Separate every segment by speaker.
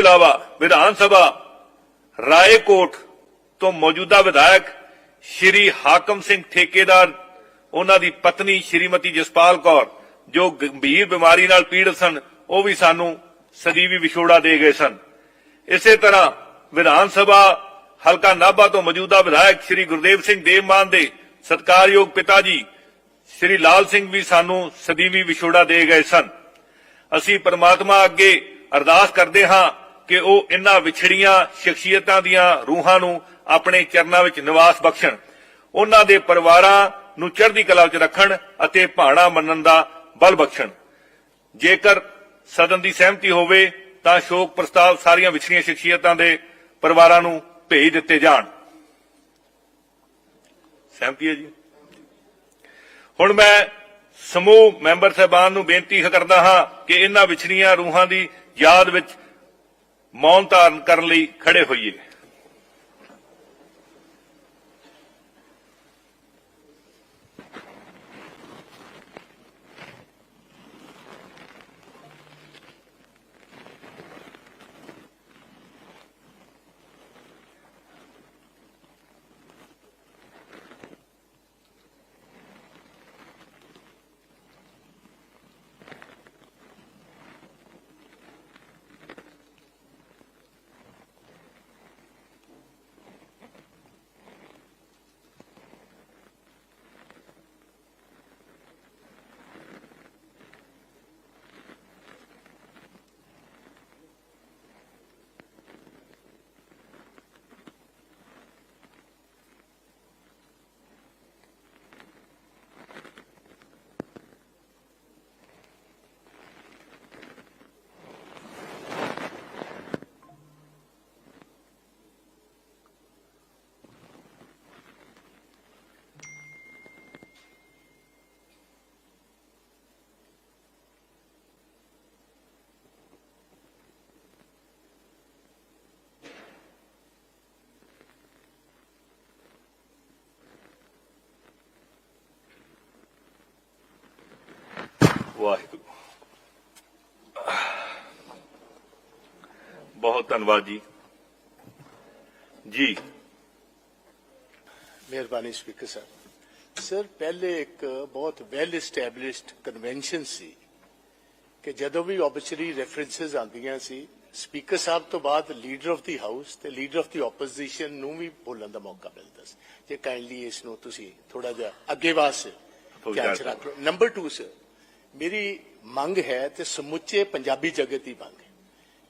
Speaker 1: ਇਲਾਵਾ ਵਿਧਾਨ ਸਭਾ ਰਾਏਕੋਟ ਤੋਂ ਮੌਜੂਦਾ ਵਿਧਾਇਕ ਸ਼੍ਰੀ ਹਾਕਮ ਸਿੰਘ ਠੇਕੇਦਾਰ, ਉਹਨਾਂ ਦੀ ਪਤਨੀ ਸ਼੍ਰੀਮਤੀ ਜਸਪਾਲ ਕੌਰ, ਜੋ ਗੰਭੀਰ ਬਿਮਾਰੀ ਨਾਲ ਪੀੜਤ ਸਨ, ਉਹ ਵੀ ਸਾਨੂੰ ਸਦੀਵੀ ਵਿਛੋੜਾ ਦੇ ਗਏ ਸਨ। ਇਸੇ ਤਰ੍ਹਾਂ ਵਿਧਾਨ ਸਭਾ ਹਲਕਾ ਨਾਭਾ ਤੋਂ ਮੌਜੂਦਾ ਵਿਧਾਇਕ ਸ਼੍ਰੀ ਗੁਰਦੇਵ ਸਿੰਘ ਦੇਵਮਾਨ ਦੇ ਸਤਕਾਰਯੋਗ ਪਿਤਾ ਜੀ, ਸ਼੍ਰੀ ਲਾਲ ਸਿੰਘ ਵੀ ਸਾਨੂੰ ਸਦੀਵੀ ਵਿਛੋੜਾ ਦੇ ਗਏ ਸਨ। ਅਸੀਂ ਪਰਮਾਤਮਾ ਅੱਗੇ ਅਰਦਾਸ ਕਰਦੇ ਹਾਂ ਕਿ ਉਹ ਇਨ੍ਹਾਂ ਵਿਛੜੀਆਂ ਸ਼ਖਸੀਅਤਾਂ ਦੀਆਂ ਰੂਹਾਂ ਨੂੰ ਆਪਣੇ ਚਰਨਾਂ ਵਿੱਚ ਨਿਵਾਸ ਬਖਸ਼ਣ, ਉਹਨਾਂ ਦੇ ਪਰਿਵਾਰਾਂ ਨੂੰ ਚੜ੍ਹਦੀ ਕਲਾ ਵਿੱਚ ਰੱਖਣ ਅਤੇ ਭਾਣਾ ਮੰਨਣ ਦਾ ਬਲ ਬਖਸ਼ਣ। ਜੇਕਰ ਸਦਨ ਦੀ ਸਹਿਮਤੀ ਹੋਵੇ, ਤਾਂ ਸ਼ੋਕ ਪ੍ਰਸਤਾਵ ਸਾਰੀਆਂ ਵਿਛੜੀਆਂ ਸ਼ਖਸੀਅਤਾਂ ਦੇ ਪਰਿਵਾਰਾਂ ਨੂੰ ਭੇਜ ਦਿੱਤੇ ਜਾਣ। ਸਹਿਮਤੀ ਹੈ ਜੀ? ਹੁਣ ਮੈਂ ਸਮੂਹ ਮੈਂਬਰ ਸਹਿਬਾਨ ਨੂੰ ਬੇਨਤੀ ਕਰਦਾ ਹਾਂ ਕਿ ਇਹਨਾਂ ਵਿਛੜੀਆਂ ਰੂਹਾਂ ਦੀ ਯਾਦ ਵਿੱਚ ਮੌਨ ਧਾਰਨ ਕਰਨ ਲਈ ਖੜੇ ਹੋਈਏ। ਵਾਹਿਗੁਰੂ। ਬਹੁਤ ਧੰਨਵਾਦ ਜੀ। ਜੀ।
Speaker 2: ਮਿਹਰਬਾਨੀ ਸਪੀਕਰ ਸਾਹਿਬ। ਸਰ ਪਹਿਲੇ ਇੱਕ ਬਹੁਤ ਵੈਲ ਐਸਟੈਬਲਿਸ਼ਡ ਕਨਵੈਨਸ਼ਨ ਸੀ ਕਿ ਜਦੋਂ ਵੀ ਆਬਿਚਰੀ ਰੈਫਰੈਂਸਸ ਆਉਂਦੀਆਂ ਸੀ ਸਪੀਕਰ ਸਾਹਿਬ ਤੋਂ ਬਾਅਦ ਲੀਡਰ ਆਫ ਦੀ ਹਾਊਸ ਤੇ ਲੀਡਰ ਆਫ ਦੀ ਆਪੋਜੀਸ਼ਨ ਨੂੰ ਵੀ ਬੋਲਣ ਦਾ ਮੌਕਾ ਮਿਲਦਾ ਸੀ। ਜੇ ਕਾਈਂਡਲੀ ਇਸ ਨੂੰ ਤੁਸੀਂ ਥੋੜਾ ਜਿਹਾ ਅੱਗੇ ਵਾਸਤੇ ਧਿਆਨ ਰੱਖ ਲਓ। ਨੰਬਰ 2 ਸਰ ਮੇਰੀ ਮੰਗ ਹੈ ਤੇ ਸਮੁੱਚੇ ਪੰਜਾਬੀ ਜਗਤ ਦੀ ਮੰਗ ਹੈ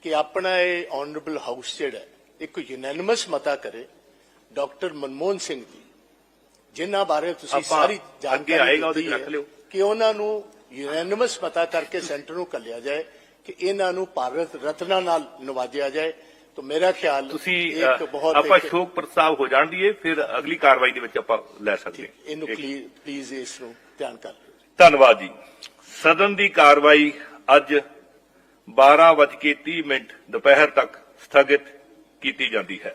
Speaker 2: ਕਿ ਆਪਣਾ ਇਹ ਆਨਰੇਬਲ ਹਾਊਸ ਜਿਹੜਾ ਇੱਕ ਯੂਨੈਨਿਮਸ ਮਤਾ ਕਰੇ ਡਾਕਟਰ ਮਨਮੋਹਨ ਸਿੰਘ ਜੀ ਜਿਨ੍ਹਾਂ ਬਾਰੇ ਤੁਸੀਂ ਸਾਰੀ ਜਾਣਕਾਰੀ
Speaker 1: ਆਏਗਾ, ਉਹਦੇ ਰੱਖ ਲਿਓ।
Speaker 2: ਕਿ ਉਹਨਾਂ ਨੂੰ ਯੂਨੈਨਿਮਸ ਮਤਾ ਕਰਕੇ ਸੈਂਟਰ ਨੂੰ ਕੱਲਿਆ ਜਾਏ ਕਿ ਇਹਨਾਂ ਨੂੰ ਭਾਰਤ ਰਤਨਾ ਨਾਲ ਨਵਾਜਿਆ ਜਾਏ। ਤਾਂ ਮੇਰਾ ਖਿਆਲ
Speaker 1: ਤੁਸੀਂ
Speaker 2: ਇੱਕ ਬਹੁਤ
Speaker 1: ਆਪਾਂ ਸ਼ੋਕ ਪ੍ਰਸਤਾਵ ਹੋ ਜਾਣ ਦੀਏ ਫਿਰ ਅਗਲੀ ਕਾਰਵਾਈ ਦੇ ਵਿੱਚ ਆਪਾਂ ਲੈ ਸਕਦੇ ਹਾਂ।
Speaker 2: ਇਹਨੂੰ ਪਲੀਜ਼ ਇਸ ਨੂੰ ਧਿਆਨ ਕਰ ਲਓ।
Speaker 1: ਧੰਨਵਾਦ ਜੀ। ਸਦਨ ਦੀ ਕਾਰਵਾਈ ਅੱਜ 12:30 ਮਿੰਟ ਦੁਪਹਿਰ ਤੱਕ ਸਥਗਿਤ ਕੀਤੀ ਜਾਂਦੀ ਹੈ।